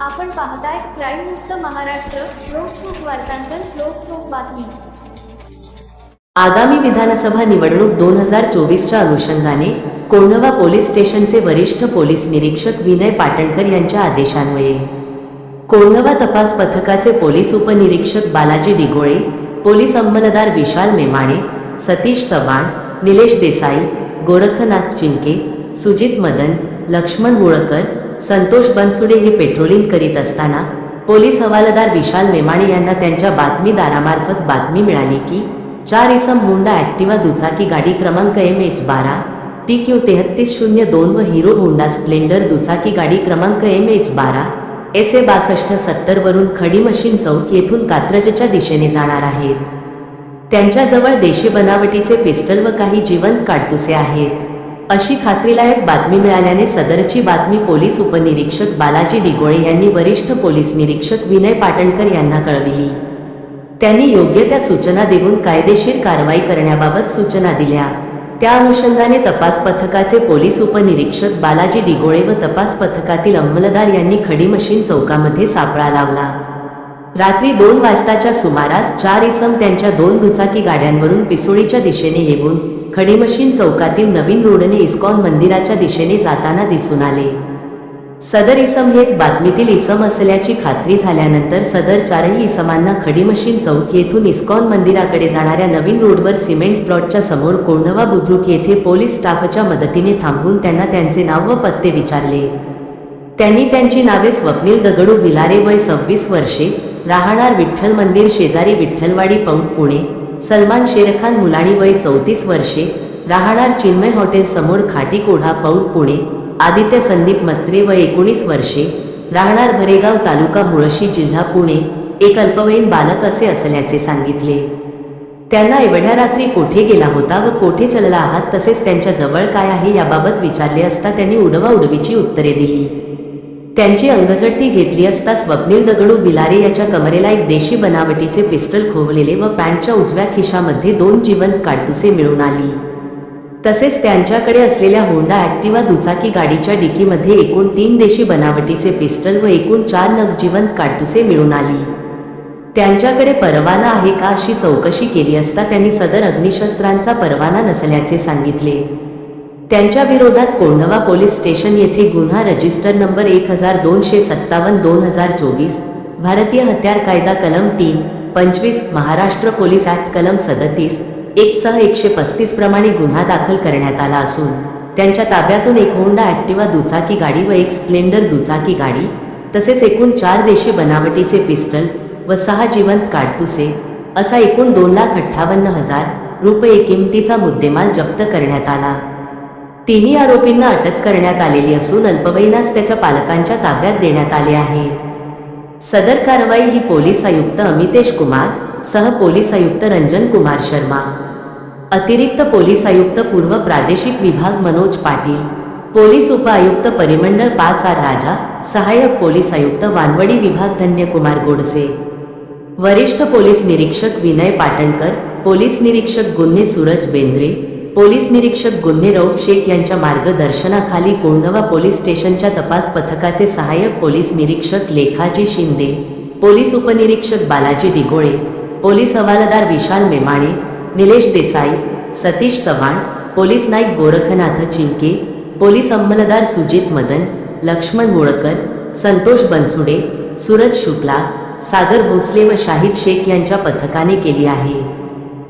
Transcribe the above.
आपण पाहताय क्राईम मुक्त महाराष्ट्र लोकसुख वार्तांकन लोकसुख बातमी. आगामी विधानसभा निवडणूक दोन हजार चोवीसच्या अनुषंगाने कोंढवा पोलीस स्टेशनचे वरिष्ठ पोलीस निरीक्षक विनय पाटणकर यांच्या आदेशान्वये. कोंढवा तपास पथकाचे पोलीस उपनिरीक्षक बालाजी डिगोळे पोलीस अंमलदार विशाल मेमाणे सतीश चव्हाण निलेश देसाई गोरखनाथ चिंके सुजित मदन लक्ष्मण मुळकर संतोष बनसुडे हे पेट्रोलिंग करीत असताना पोलीस हवालदार विशाल मेमाणे यांना त्यांच्या बातमीदारामार्फत बातमी मिळाली की चार इसम होंडा ॲक्टिवा दुचाकी गाडी क्रमांक एम एच बारा टी क्यू तेहत्तीस शून्य दोन व हिरो होंडा स्प्लेंडर दुचाकी गाडी क्रमांक एम एच बारा एस ए बासष्ट सत्तरवरून खडी मशीन चौक येथून कात्रजच्या दिशेने जाणार आहेत. त्यांच्याजवळ देशी बनावटीचे पिस्टल व काही जिवंत काडतुसे आहेत. अशी खात्रीलायक बातमी मिळाल्याने सदरची बातमी पोलीस उपनिरीक्षक बालाजी डिगोळे यांनी वरिष्ठ पोलीस निरीक्षक विनय पाटणकर यांना कळविली. त्यांनी योग्य त्या सूचना देऊन कायदेशीर कारवाई करण्याबाबत सूचना दिल्या. त्या अनुषंगाने तपास पथकाचे पोलीस उपनिरीक्षक बालाजी डिगोळे व तपास पथकातील अंमलदार यांनी खडी मशीन चौकामध्ये सापळा लावला. रात्री दोन वाजताच्या सुमारास चार इसम त्यांच्या दोन दुचाकी गाड्यांवरून पिसोळीच्या दिशेने येऊन खडीमशीन चौकातील नवीन रोडने इस्कॉन मंदिराच्या दिशेने जाताना दिसून आले. सदर इसम हेच बातमीतील इसम असल्याची खात्री झाल्यानंतर सदर चारही इसमांना खडीमशीन चौक येथून इस्कॉन मंदिराकडे जाणाऱ्या नवीन रोडवर सिमेंट प्लॉटच्या समोर कोंढवा बुद्रुक येथे पोलीस स्टाफच्या मदतीने थांबवून त्यांना त्यांचे नाव व पत्ते विचारले. त्यांनी त्यांची नावे स्वप्नील दगडू भिलारे वय सव्वीस वर्षे राहणार विठ्ठल मंदिर शेजारी विठ्ठलवाडी पौट पुणे सलमान शेरखान मुलाणी वय चौतीस वर्षे राहणार चिन्मय हॉटेल समोर खाटी कोढा पौट पुणे आदित्य संदीप मत्रे व एकोणीस वर्षे राहणार भरेगाव तालुका मुळशी जिल्हा पुणे एक अल्पवयीन बालक असे असल्याचे सांगितले. त्यांना एवढ्या रात्री कोठे गेला होता व कोठे चलला आहात तसेच त्यांच्या जवळ काय आहे याबाबत विचारले असता त्यांनी उडवा उडवीची उत्तरे दिली. त्यांची अंगझडती घेतली असता स्वप्नील दगडू बिलारे याच्या कमरेला एक देशी बनावटीचे पिस्टल खोवलेले व पॅन्टच्या उजव्या खिशामध्ये दोन जिवंत काडतुसे मिळून आली. तसेच त्यांच्याकडे असलेल्या होंडा ॲक्टिवा दुचाकी गाडीच्या डिकीमध्ये एकूण तीन देशी बनावटीचे पिस्टल व एकूण चार नग जिवंत काडतुसे मिळून आली. त्यांच्याकडे परवाना आहे का अशी चौकशी केली असता त्यांनी सदर अग्निशस्त्रांचा परवाना नसल्याचे सांगितले. त्यांच्या विरोधात कोंढवा पोलीस स्टेशन येथे गुन्हा रजिस्टर नंबर एक हजार दोनशे सत्तावन्न दोन हजार चोवीस भारतीय हत्यार कायदा कलम तीन पंचवीस महाराष्ट्र पोलीस ॲक्ट कलम सदतीस एक सह एकशे पस्तीस प्रमाणे गुन्हा दाखल करण्यात आला असून त्यांच्या ताब्यातून एक होंडा ॲक्टिवा दुचाकी गाडी व एक स्प्लेंडर दुचाकी गाडी तसेच एकूण चार देशी बनावटीचे पिस्टल व सहा जिवंत काडतुसे असा एकूण दोन लाख अठ्ठावन्न हजार रुपये किमतीचा मुद्देमाल जप्त करण्यात आला. तिन्ही आरोपींना अटक करण्यात आलेली असून अल्पवयीनास त्याच्या पालकांच्या ताब्यात देण्यात आले आहे. सदर कारवाई ही पोलीस आयुक्त अमितेश कुमार सह पोलीस आयुक्त रंजन कुमार शर्मा अतिरिक्त पोलीस आयुक्त पूर्व प्रादेशिक विभाग मनोज पाटील पोलीस उपआयुक्त परिमंडळ पाच आर राजा सहाय्यक पोलीस आयुक्त वानवडी विभाग धन्यकुमार गोडसे वरिष्ठ पोलीस निरीक्षक विनय पाटणकर पोलीस निरीक्षक गुन्हे सूरज बेंद्रे पोलीस निरीक्षक गुन्हे रौफ शेख यांच्या मार्गदर्शनाखाली कोंढवा पोलीस स्टेशनच्या तपास पथकाचे सहाय्यक पोलीस निरीक्षक लेखाजी शिंदे पोलीस उपनिरीक्षक बालाजी डिगोळे पोलीस हवालदार विशाल मेमाणे निलेश देसाई सतीश चव्हाण पोलीस नाईक गोरखनाथ चिंके पोलीस अंमलदार सुजित मदन लक्ष्मण मुळकर संतोष बनसुडे सूरज शुक्ला सागर भोसले व शाहिद शेख यांच्या पथकाने केली आहे.